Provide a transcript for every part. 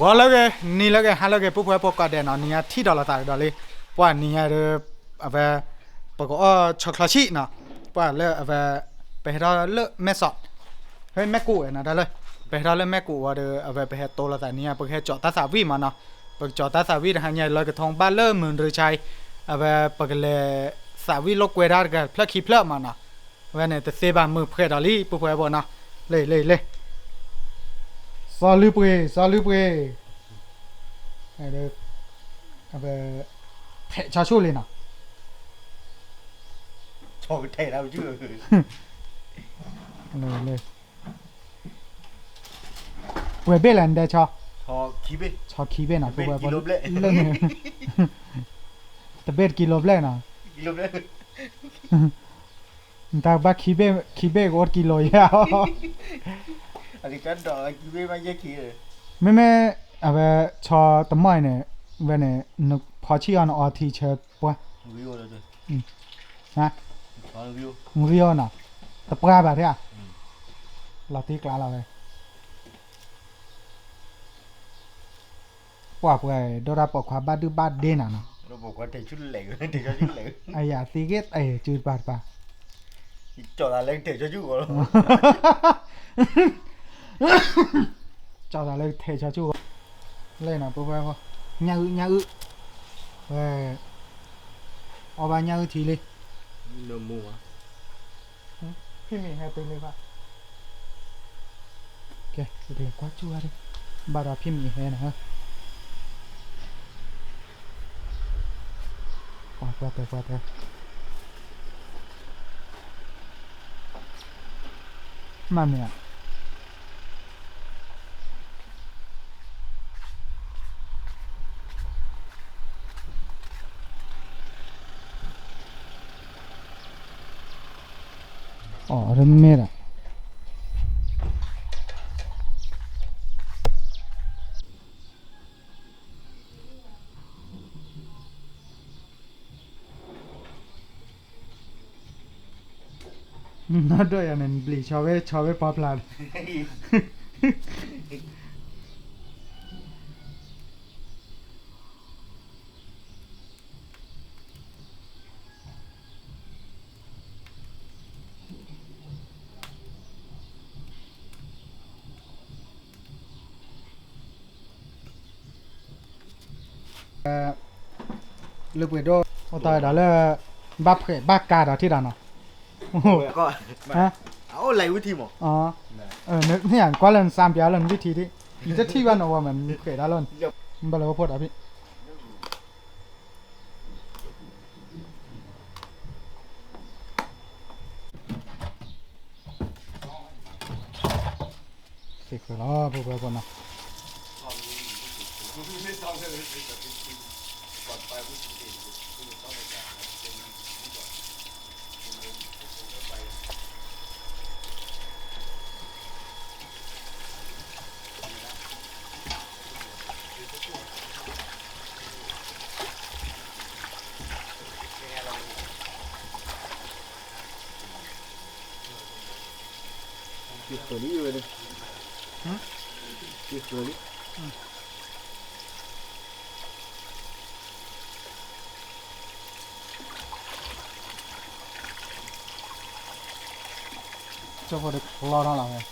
ก็แล้วแกนี่แล้วแกฮะแล้วแกปุ๊บไว้ปกเดนอนเนี่ยที่ดอลลาร์ตายดอลเลว่านี่เรืออะไรปกอช็อกลาชีเนาะว่าเลือกอะไรไปให้เราเลือกแม่สอดเฮ้ยแม่กูเนะได้เลยไปให้เราเลือกแม่กูว่าเดืออะไรไปให้โตละแต่เนี่ยปกให้เจาะตาสาวีมาเนาะปกเจาะตาสาวีหันใหญ่ลอยกระทงบ้านเลิ่มหมื่นหรือชัยอะไรปกเลยสาวีโลกเวดาร์กันเพลคีเพลมาเนาะเวัเนี้แต่เซบามือเพื่อดอลลี่ปุ๊บไว้บนเนาะเลยเลยเลย Salubre, salubre. Allez, ben, ça chaud les na. Oh, t'es là où tu veux. Allez, allez. Ouais, belle en de ça. Chao kibe. Chao kibe na. Belle kilo ble. T'as belle kilo ble na. Kilo ble. ဒါဘာခိဘေခိဘေဂေါ်ကီလိုရာ meme ave cha tamai ne ve ne nu phachi an a thi che po. View rồi ha? View view na. Tập e, ra bà thế à là tí cả là về quả về đó là bỏ khóa ba đứa ba đê nào nó bỏ khóa thì chút lẻ thì cho chút lẻ ai à tí ghét ai chưa bà bà cho là lên để cho chú của nó. cho ra lên thể cho chú. Lên là bố vào nhà ư nhà ư về. Ở ba nhà ư thì lên. Đồ mù à? Khi mình hay tên lên vào ok để quá chú đi bà đã phim mình hay nè qua qua tới qua tới mà mẹ और मेरा Not doing in bleach. How are you? How are you? ลือเปิด le puedo otra vez dale va va cara tira no ก็ฮะเอาไรวิธีหมออ๋อเออเนี่ยก็เล่นสามเปียเล่นวิธีที่อีจะที่ว่าหนูว่ามันเคยไดาเล่นมันเป็นอะไรพูดอะพี่สิคือล้อพูดไปก่อนนะก่อนไปพูด ali ou ele? Hã? Isso ali? Hum. Deixa eu ver explorar lá, velho.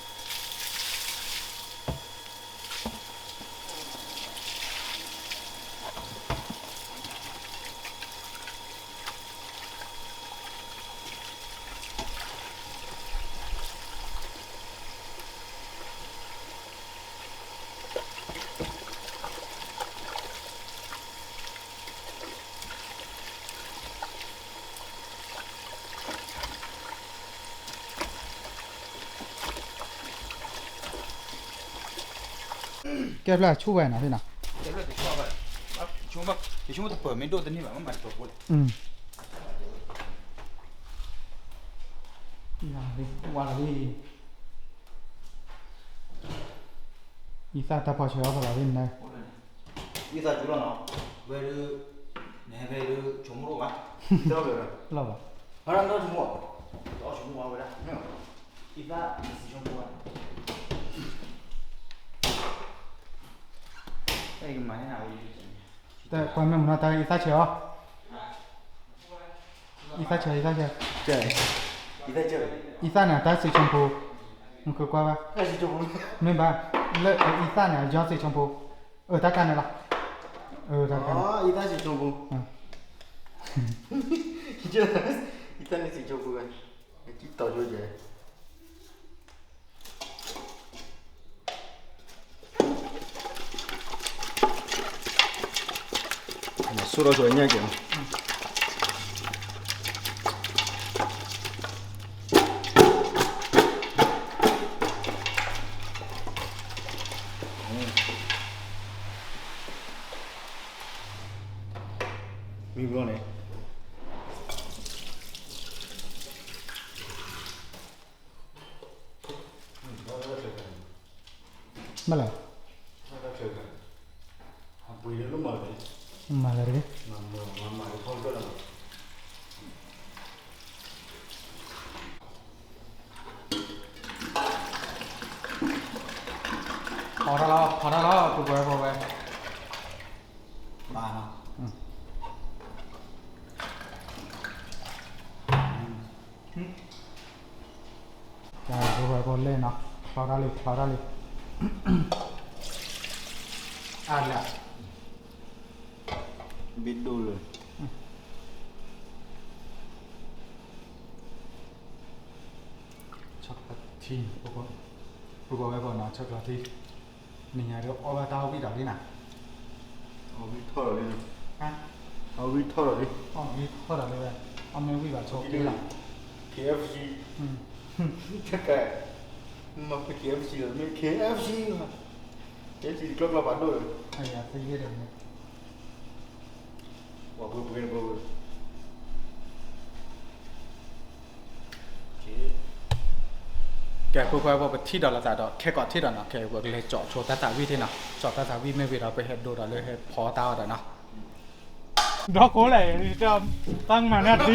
Kevlar chuva na hina. Kevlar te chuva. Chuma, chuma to permit do ni mama mas to bol. Hmm. Ya, ni wala ni. Ni sa ta pa chuva la ni na. Ni sa jura na. Veru ne veru chumro wa. Tera veru. La ba. Haran da chumwa. Da chumwa wa la. Ni. Ni sa ni chumwa. 那个门啊哪个鱼去？对，外面我们带一三七啊，一三七，一三七，对，一三七，一三两带四千五，弄个乖不？还是多？明白，那一三两涨四千五，二台干的啦，哦，一三七千五，嗯哈，就 一三七千五个，还到大桌子。数到这右念几 ဒါဘယ်ဘောလဲနော်ဖာရလေးဖာရလေးအာလာ Bidul. Chocolate. Bukan. Bukan apa nak chocolate. Ni ni ada obat tahu kita ni nak. Obat thor ni. Hah? Obat thor ni. Obat thor ni. Ambil kita chocolate. KFC. Hmm. Такая. Мама KFC, мы KFC. KFC klub lawan dulu. Ayah, saya kira. Wah, gue pengen bawa. Okay. แกกูไปว่าที่ดอลลาร์ดอแค่ก่อนที่ดอลนะแกกูเลยเจาะโชตาตาวิที่นะเจาะตาตาวิไม่เวลาไปเห็ดดูดอเลยเห็ดพอตาดอนะดอกโคเลยจะตั้งมาหน้าตี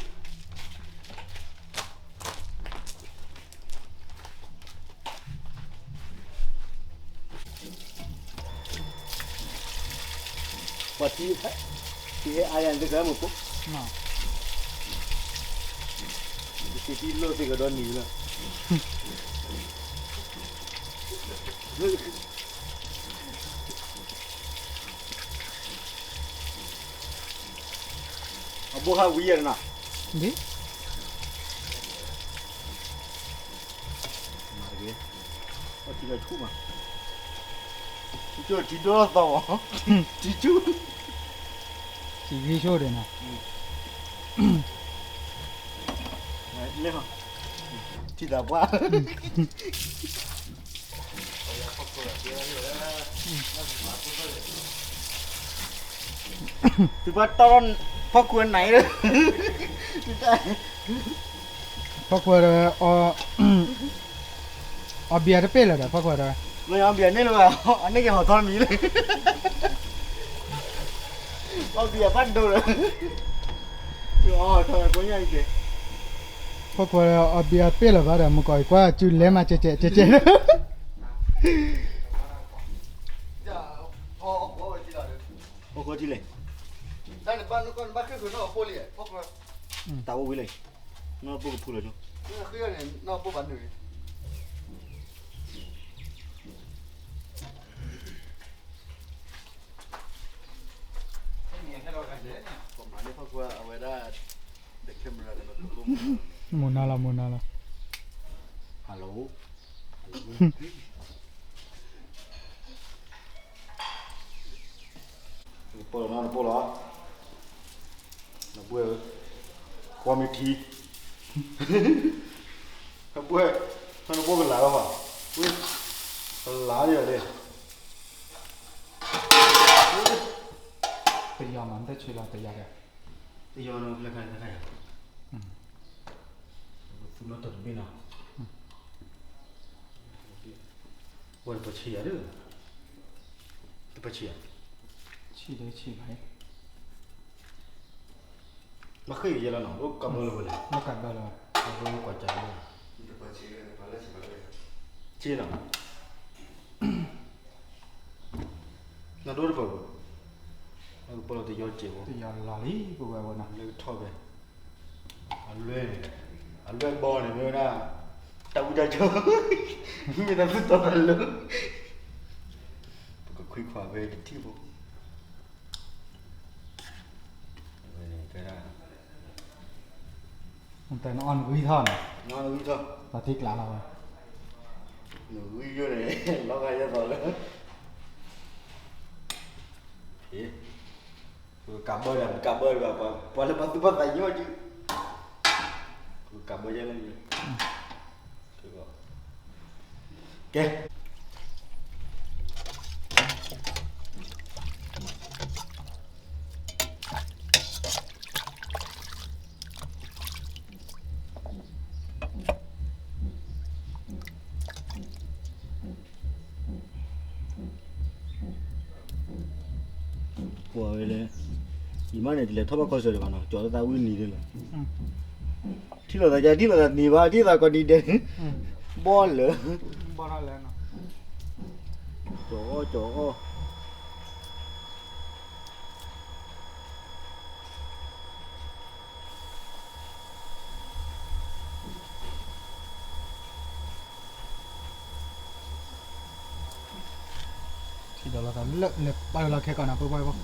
પછી એ આ અંદર ગરમ હતો કેટલો છે ગડો નીકળ્યો Abu ha weird na. Di? Mari. Oh, tidak cuma. 就蜘蛛丝网，蜘蛛，是鱼小的呢。嗯，来，来哈，记得不？từ bắt tao phát quyền này đấy phát quyền ờ ờ, ờ bia đó pê là đó phát quyền rồi. မယံပြန်နေလို့အနည်းကဟောသွားမီလေပေါ့ပြပတ်တော့ရောထားကိုညာကြီးဖောက်ခွာရအပြပြလာပါတယ်မကိုကွာကျူလဲမကျကျကျကျဟုတ်ကောကြည့်လေ။ဒါနဲ့ဘာလို့ဘာခေကတော့ပိုလေ။ပေါ့က။တာဝဝလေ။နော်ပုတ်ဖူလေနော်။ခေရနေနော်ပုတ်ပါနေ။ alikuwa awera la camera na Monala Monala. Hello. Hello. Polo nan polo. Na bue kwa mi thi. Ka bue san bue ben la wa. Bue ben la ya de. 不一样嘛，你再吹两，不一样的。 หลปอนะปอละนะป่วยความมีทีนะป่วยท่านป่วยเป็นหลายป่ะป่วยหลายอย่า chị bộ thì giờ là lý của bà bộ nào lưu thôi về. Anh lên anh lên bò này nữa nè, tao cũng chơi. Người ta biết tao là lớn có khuyên khỏa về thì thi bộ ông ta nó ăn quý thân à? nó ăn quý thân ta thích lạ lắm rồi. Quý vô này. Nó gây ra rồi đó Kabel lah, kabel ke apa. Puan lepas tu pun tanya je. Kabel jalan je. Okay. ဒီမနဲ့ဒီလေထောက်ခေါ်ဆိုတယ်ကနော်ကျော်တာဝင်းနေတယ်လား อืม ထိလို့တော့ကြာထိလို့တော့နေပါထိတာကောဒီတယ် อืม ဘောလေ บ่ได้แล้วเนาะ ကျော်ကျော် ฉีดเดี๋ยวเราก็เลิกเลิกไปเราแค่ก่อนนะปุ๊บไปปุ๊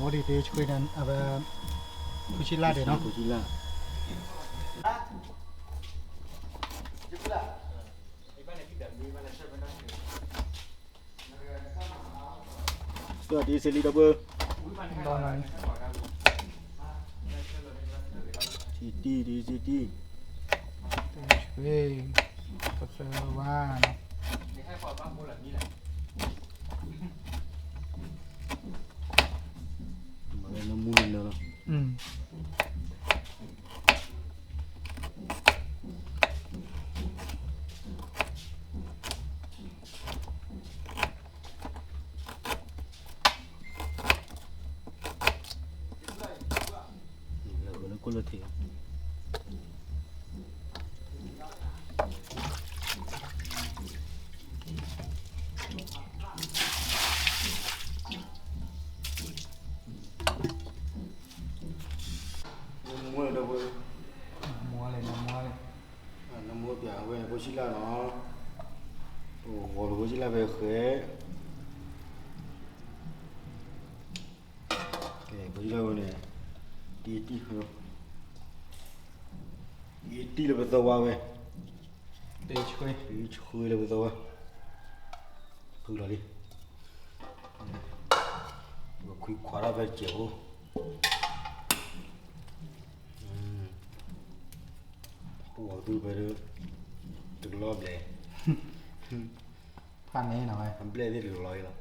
ngồi đi chơi nên à về Kuchila để nó. Kuchila Rồi đi xe đi đâu bơ. Vâng. Chị đi đi chị đi. Tôi chơi Tôi chơi 木棉的了。嗯。过了天。 ตีเลยไปตัวว่าเว้ยตีช่วยตีช่วยเลยไปตัวพึ่งเลยดิคุยขวาไปเจียวปูออกดูไปดูถึงรอบเลยพันนี้หน่อยมันเปลี่ยนได้ถึงร้อยแล้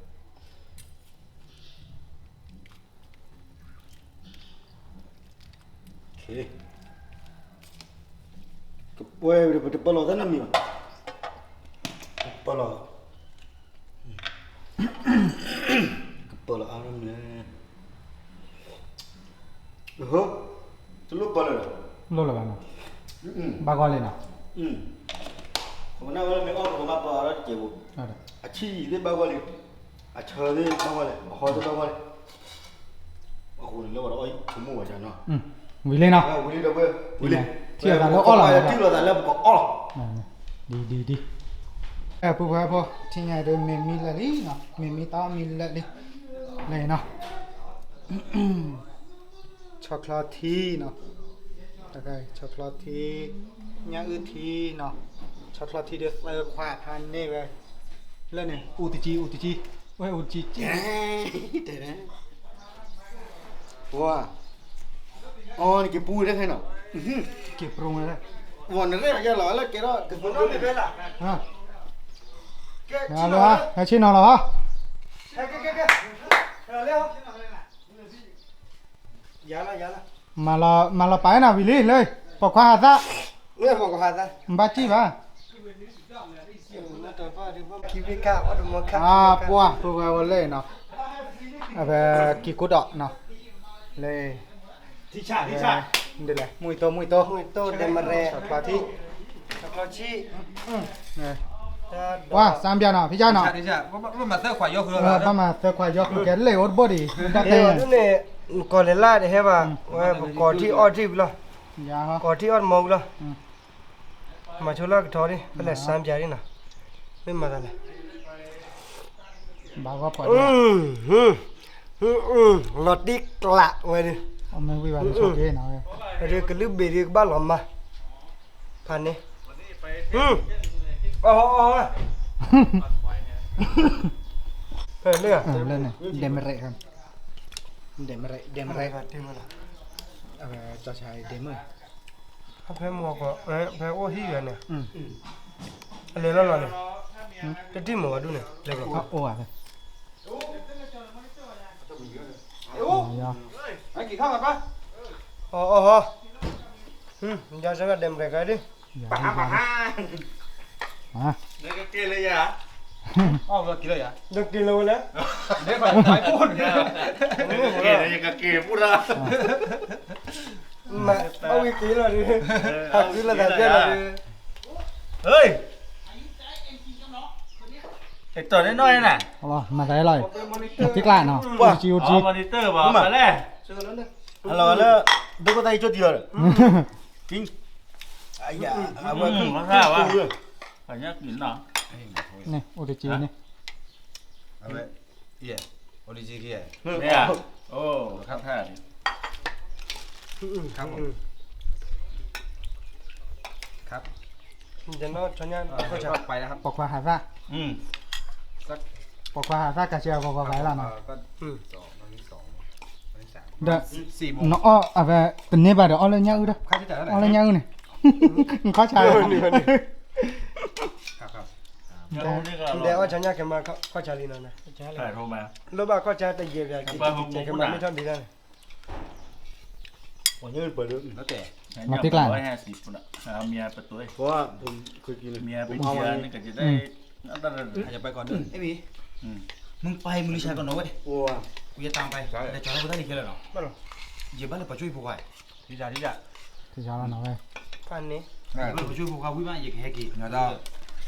โอเค Pueblo, pero palo, dale mío. Palo. Palo, ahora me. Ojo. ¿Tú lo palo? Lo lo gano. Va con Elena. ခမနာဝမေအောက်ကမပါရတဲ့ဘူးဟုတ်တယ်အချီလေးပါကလေးအချာလေးပါကလေးဟောတော့ပါလေးအခုလောတော့အိုးခမိုးဝါကြနော်อืมဝီလင်းနော်ဝီလင်းတော့ပဲဝီလင်း เที่ยวกันแล้วอ้อหลังนะครับ 뛰러 달라면 거 얼 어. นั่นดีดีดีเอบผู้แพ้พอที่ไงเดยเมมิละลีเนาะเมมิตามิละลีเลยเนาะช็อกโกแลตทีเนาะโอเคช็อกโกแลตทีอย่างอื่นทีเนาะช็อกโกแลตทีเดสเออขวาพันนี่เว้ยแล้วเนี่ยอูติจีอูติจีเว้ยอูติจีเดินเนี่ยว้าอันกี่. 와. 어, 이렇게เนาะ. ¿Qué promo era? Bueno, ya lo habla, que era. No me vela. Ah. ¿Qué chino? ¿Qué chino? ¿Qué, qué, qué? ¿Qué? Leo. Ya la, ya la. Mà là mà là phải nào vì lý lên, bỏ qua hạt ra. Lên bỏ qua hạt ra. Ba chi ba. À, bua, bua vào lên nó. À, về kỳ cốt đọ nó. Lên. Thị trả, thị trả. Alhamdulillah. Muito, muito. Muito de mare. Sakwati. Sakwachi. Nè. Wow, sam bia nào, phi gia nào. Dạ, dạ. Mà tơ khỏi vô hứa. Ờ, mà tơ khỏi vô hứa cái lệ ốt bố đi. Đặt đây. Nè, có lệ la để he bà. Ừ. Ờ, có thi ốt đi lo. Dạ ha. Có thi ốt mong lo. Mà chú lo thọ đi, cái là dạ. sam bia đi nào. Mình mà ra này. Bà có phải. Ừ ừ, ừ. ừ. Ừ. Lọt đi lạ vậy. અમે બી વાત છો કે ના આવે અરે કલુ બેરી બા લમ્મા ફાને હમ ઓહો ઓહો પેલે પેલે ડેમરે કામ ડેમરે ડેમરે કાટી મને હવે તો છે ડેમર હવે મોકો હવે ઓ હી ગને હમ લે લો લો ને ટી મો વાડુ ને લે ઓ આવે ઓ กินข้าแล้วปะโอ้โหอืมยาสกัะเด็มไปกันดิปะฮะปะฮะมาเด็กกินเลยยะอ๋อเด็กกินเลยยาเด็กกินเลยเลยเด็กไปไปพูดเนี่ยเด็กกินเลยก็กินพูดละมาเอาอีกินเลยดิหักดินเลยแต่เจ้าเลเฮ้ยเด็กตัวน้อยๆน่ะอ๋อมาได้เลยติ๊กล่าเนาะจิวจิวมอนิเตอร์บอกมาแล้ว Hello, hello. Đâu có tay cho tiền. Kinh. Ai da, à mà cứ nó sao quá. Phải nhắc đến nào. Này, ô để chị này. À vậy. Iya. Ô ừ. à? Ừ, ừ, để chị kia. Nè. Ô, khát thà đi. Khát không? Khát. Giờ nó cho nhau. Có chả phải là Bỏ qua hạt ra. Ừ. Bỏ qua hạt ra cả chiều bỏ qua cái là nào. Ừ. วันที่สามเด้อสี่โมงเนาะอ้ออะเวตะเนบาเด้ออ้อเลยญาอูเด้อค่าใช้จ่ายเท่าไหร่อ้อเลยญาอูนี่เขาชายครับครับเดี๋ยวนี่ก็เดี๋ยวชนยันแกมาก็จะลีนนะใช่โทรมาลูกบ้าก็จะตะเกียบยากินแกมาไม่ชอบดีนะวันนี้เปิดเลยแล้วแต่ร้อยห้าสิบคนอะเอาเมียประตูเพราะว่าผมเคยกินเมียไปเชียร์นี่ก็จะได้อาจจะไปก่อนด้วยไอ้บีอืมมึงไปมึงรีชาก่อนนะเว้ยโอ้ย กูจะตามไปแต่จอดกูได้ดีแค่ไหนหรอ มาหรอ เดี๋ยวบ้านเราไปช่วยพวกไอ้ดีจ้าดีจ้า ที่ชาวละเนาะเว้ย พันนี้ บ้านเราไปช่วยพวกเขาวิ่งมาอย่างแค่กี่เนาะ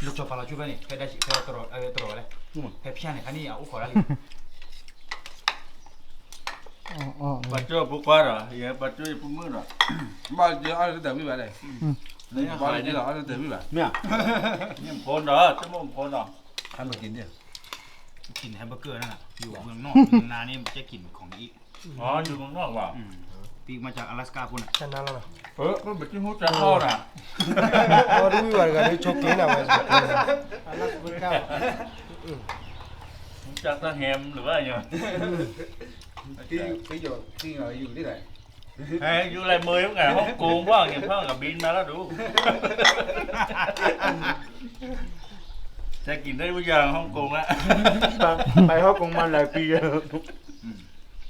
ลูกจอปลาช่วยไปนี่แค่ได้แค่ตลอดเออตลอดเลยแค่พี่เนี่ยคันนี้อ่ะอุ้ขอได้ อ๋ออ๋อ ปัจจุบันปุ๊กว่าเหรอเฮียปัจจุบันปุ๊กมือเหรอ bao giờ ai có thể biết vậy này นี่หา bao ยนี่ giờ ai có thể biết vậy เนี่ย นี่คนเหรอชั่วโมงคนเหรอ ทำมากินดิ กลิ่นแฮมเบอร์เกอร์นั่นแหละอยู่เมืองนอกเมืองนานี่มันจะกลิ่นของอี อ๋ออยู่เมืองนอกว่ะ ปีกมาจาก阿拉斯加พุ่นอ่ะ ชนะแล้วนะ เออมันเป็นที่หูจะเข้าน่ะ พอรู้ว่ากันชกกินนะเว้ย จากตะแฮมหรือว่าอย่าง khi bây giờ khi ởอยู่ที่ไหน เฮ้ยอยู่ไรเมย์มั้งไงฮ่องกงว่างอย่างพ่อกับบินมาแล้วดู จะกินได้ทุกอย่างฮ่องกงละไปฮ่องกงมาหลายปีแล้ว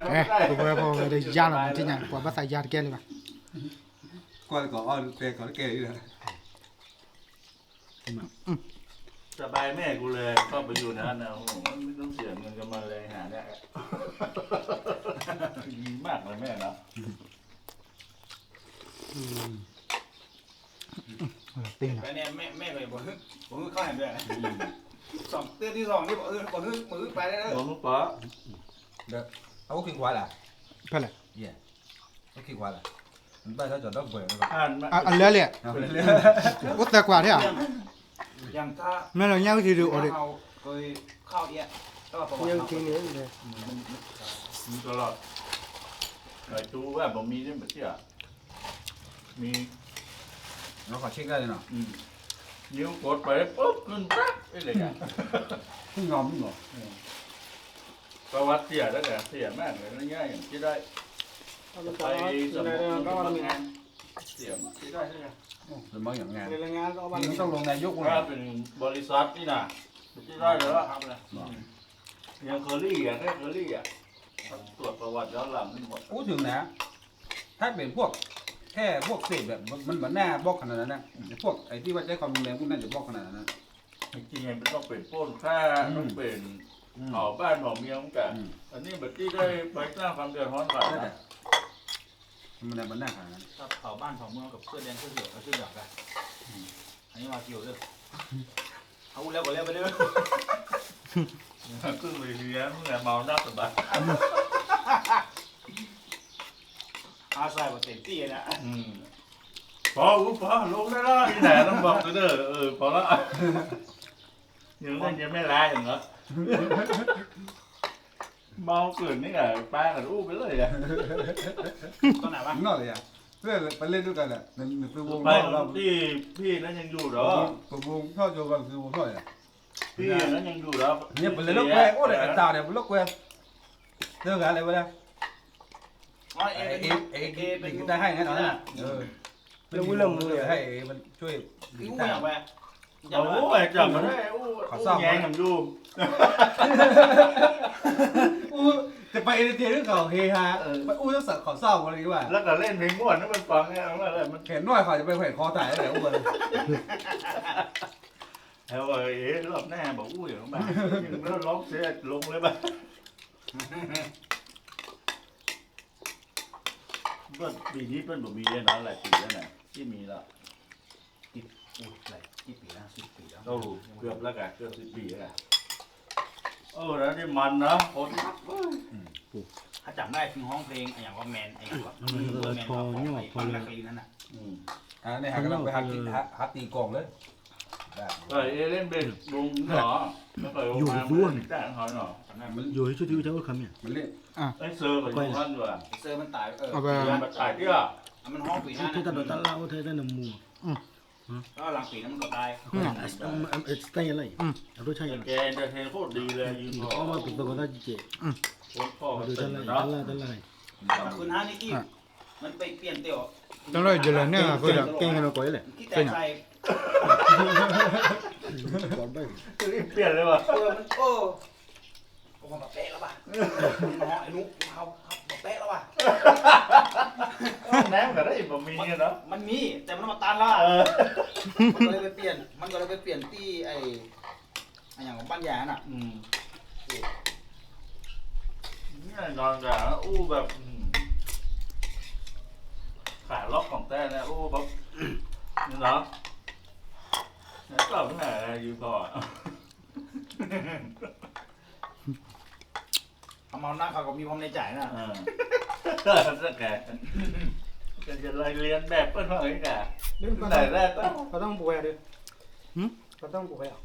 เอ๊ะกูเว้ยพอเดี๋ยวยาละที่หยังกว่าภาษายาแกเลยป่ะ qua có ai kể có kể đi này สบายแม่กูเลยก็ไปอยู่นั่นนะโอ้โหไม่ต้องเสียเงินกันมาเลยหาเนี่ยดีมากเลยแม่นะ ติงนะแล้วเนี่ยแม่แม่ไปบอกผมเข้าแหมด้วยสองเตือนที่สองนี่บอกเออบอกมือไปได้แล้วโอ้โหป๋าเด็กเอาขึ้นขวาล่ะเพิ่นแหละเย่เอาขึ้นขวาล่ะมันไปถ้าจอดต้องเปิดมันก็อ่านมาอะอันเลี้ยเลย อุตตะกว่าเนี่ยอย่างถ้าแม่เราญาวิธีดูโอ้ดิเราเคยเข้าเอี้ยก็ประวัติยังเขากินนี่เลย มีตลอดไอ้จูว่าผมมีเนี่ยไม่เชื่อมี เราขอเช็คได้เลยเนาะอืมนิ้วกดไปปุ๊บขึ้นปั๊บไอ้เลยอะ không ngóm đúng không ประวัติเสียแล้วแต่เสียมากเลยง่ายๆอย่างที่ได้ไปสมุทรก็ทำงานเสียที่ได้ใช่ไหม rồi mới nhận ngàn มันต้องลงนายกถ้าเป็นบริษัทนี่นะที่ได้เลยว่าครับเลยยังเคอรี่อะแค่เคอรี่อะตรวจประวัติย้อนหลังนี่หมดพูดถึงนะ ถ้าเป็นพวกแคค่พวกเศษแบบมันมันแน่บอกขนาดนั้นนะพวกไอ้ที่ว่าใช้ความรุนแรงพวกนั้นจะบอกขนาดนั้นนะ จริงๆมันต้องเป็นป้นค่าต้องเป็นเผาบ้านเผาเมียเหมือนกันอันนี้แบบที่ได้ไปสร้างความเดือดร้อนก่อนนั่นแหนะละมันแน่มันแน่ขนาดนั้นถ้าเผาบ้านเผาเมืองกับเสื้อแดงเสื้อเหลืองกับเสื้อเหลืองกันอันนี้มาเกี่ยวด้วยเอาแล้วก็แล้วไปเลยขึ้นไปเรียนเมื่อเมาหน้าสบาย อาใส่มาเต็มที่นะอืมพออู้พอลงได้แล้วที่ไหนต้องบอกตัวเด้อเออพอแล้วยังนั่นยังไม่ลายอย่างเงี้ยเมาเกินนี่ไงป้ากันอู้ไปเลยอะตอนไหนวะนอกเลยอะเพื่อนไปเล่นด้วยกันแหละในในวงไปนอกเราที่พี่นั้นยังอยู่เหรอตัววงชอบโจกันคือวงเท่าไหร่พี่นั้นยังอยู่เหรอเนี่ยเป็นเลยลูกแวโอ้เนี่ยตาเนี่ยเป็นลูกแวเรื่องอะไรวะเนี่ย อ๋อเอเอเอเอเป็นได้ให้นะตอนนะเออเรื่องเรื่องมือให้มันช่วยดีอย่างวะอย่าโอ้ยจับมาได้อู้แยแงกันดูอู้แต่ไปเอเนเตียเรื่องเก่าเฮฮาไปอู้ต้องสั่งขอเศร้าอะไรดีกว่าแล้วก็เล่นเพลงม้วนนั่นมันฟังไงอะไรมันเห็นหน่อยเขาจะไปแขวนคอตายแล้วอู้เลยแล้วเอ๋รอบหน้าบอกอู้อย่างบ้าแล้วร้องเสียลงเลยบ้า เปิ้ลปีนี้เปิ้ลบอกมีแน่นอนหลายปีแล้วนะที่มีแล้วอุ้ยอะไรกี่ปีแล้วสิบปีแล้วโอ้เกือบแล้วกันเกือบสิบปีแล้วกันโอ้แล้วนี่มันนะคนถ้าจำได้คือห้องเพลงไอ้อย่างว่าแมนไอ้อย่างว่าแมนว่าของไอ้ฟังนักเรียนนั่นน่ะอืมอ่าเนี่ยหากำลังไปหาตีหาตีกล่องเลย เออเอเล่นเป็นลุงเหรอแล้วก็อยู่ร่วมแต่หอยหน่อจำได้มันอยู่ที่ที่เจ้าคำเนี่ยมันเล่นไอ้เซอร์กับยูฮันด้วยเซอร์มันตายเออเอาไปเรียนมาถ่ายที่อะมันห้องปีนั้นที่ตลอดตลาดเธอได้นำมูก็หลังปีนั้นมันก็ได้เออสไตล์อะไรรู้ใช่ไหมแกเอนเตอร์เทนโคตรดีเลยยืนรอเอามาติดตัวก็ได้จีเจโคตรพ่อดูเต็ตมลาดเนาะตลาดตลาดคืนห้านี่ที่มันไปเปลี่ยนเตี่ยวต้องเลยเจริญเนี่ย ก็จะเก่งกันเราก่อยเลยที่แตกใส่ก่อนไปเปลี่ยนเลยว่ะเออมันโอ้โอ้มันแบบเป๊ะแล้วป่ะมันห้องไอ้นุ๊กเขาเขาเป๊ะแล้วป่ะแหนมกับได้บะหมี่เนาะมันมีแต่มันมาตันละเออมันก็เลยไปเปลี่ยน มันก็เลยไปเปลี่ยนที่ไอ้ไอ้อย่างของบ้านยาน่ะ อืมแน่นอนจ้ะอู้แบบขาล็อกของแท้นะอู้แบบเนาะ แล้วก็ไม่หาอยู่ก่อนทำเอาหน้าเขาก็มีความในใจน่ะเออสักแกจะจะเรียนแบบเพื่อนว่าไงแกเรื่องก็ไหนต้องแรกก็ก็ต้องบวยดิก็ต้องบวยอะ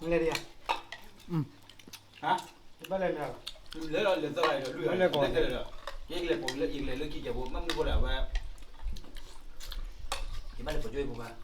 นี่เลยอะฮะไม่เลยเนี่ย เหลือเหลือเท่าไหร่เหลือเหลือเหลือเหลือเหลือเหลืออีกเลยผมเหลืออีกเลยเหลือกี่เจ้าผมมันมีคนแบบว่าที่บ้านเลยผมช่วยผมว่าขึ้นมาหมอมี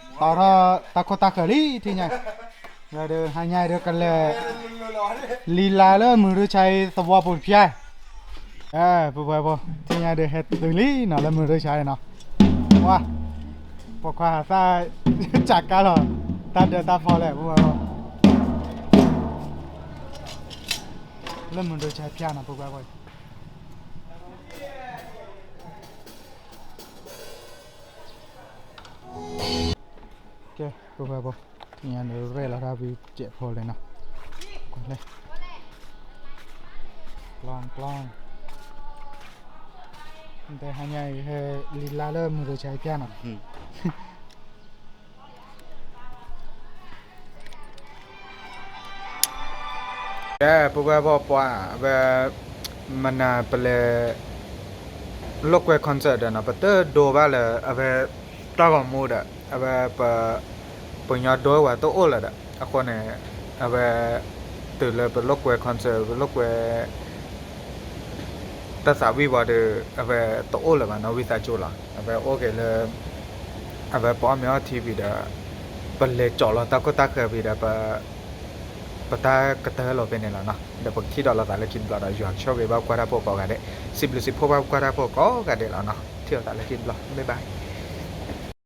tao ra tao có tao khởi lý thì nhảy rồi được hai nhảy được cái là lila là mình đưa chạy tập vào bột pia à bột vào bột thì nhảy được hết từ lý nó là mình đưa chạy nó wow bỏ qua ta chặt cả rồi ta được ta phò lại bột vào bột là mình đưa chạy pia nó bột vào bột うん。rồi về bộ nhà nó rẻ là ra vì chạy phô lên nào. Còn đây long long đây hai ngày hệ lila lơm rồi chạy piano. Để bố về bộ quả về mình là bề lúc về concert đó nó bắt đầu đồ ba là à, về tao còn mua đó về ပညာတော့ဝါတော့အော်လာတာအခေါ်နဲ့အဘတူလဘလော့ကွဲကွန်ဆာဘလော့ကွဲတသဝိဝါဒအဘတော့အော်လာမနော်ဝိသချိုလာအဘအိုကေလေအဘပေါ်မြောတီဗီဒါပလေကြော်လာတကတကဗီဒါပပတာကတလောပဲနေလာနော်ဒါပခိတော်လာတာလည်းခင်တော်လာရွာချောက်ပဲပါကွာရဖို့ပေါ်ကတဲ့စိပလစိဖို့ပါကွာရဖို့ကောကတဲ့လာနော်ထီတော်လာလည်းခင်တော်ဘိုင်ဘိုင်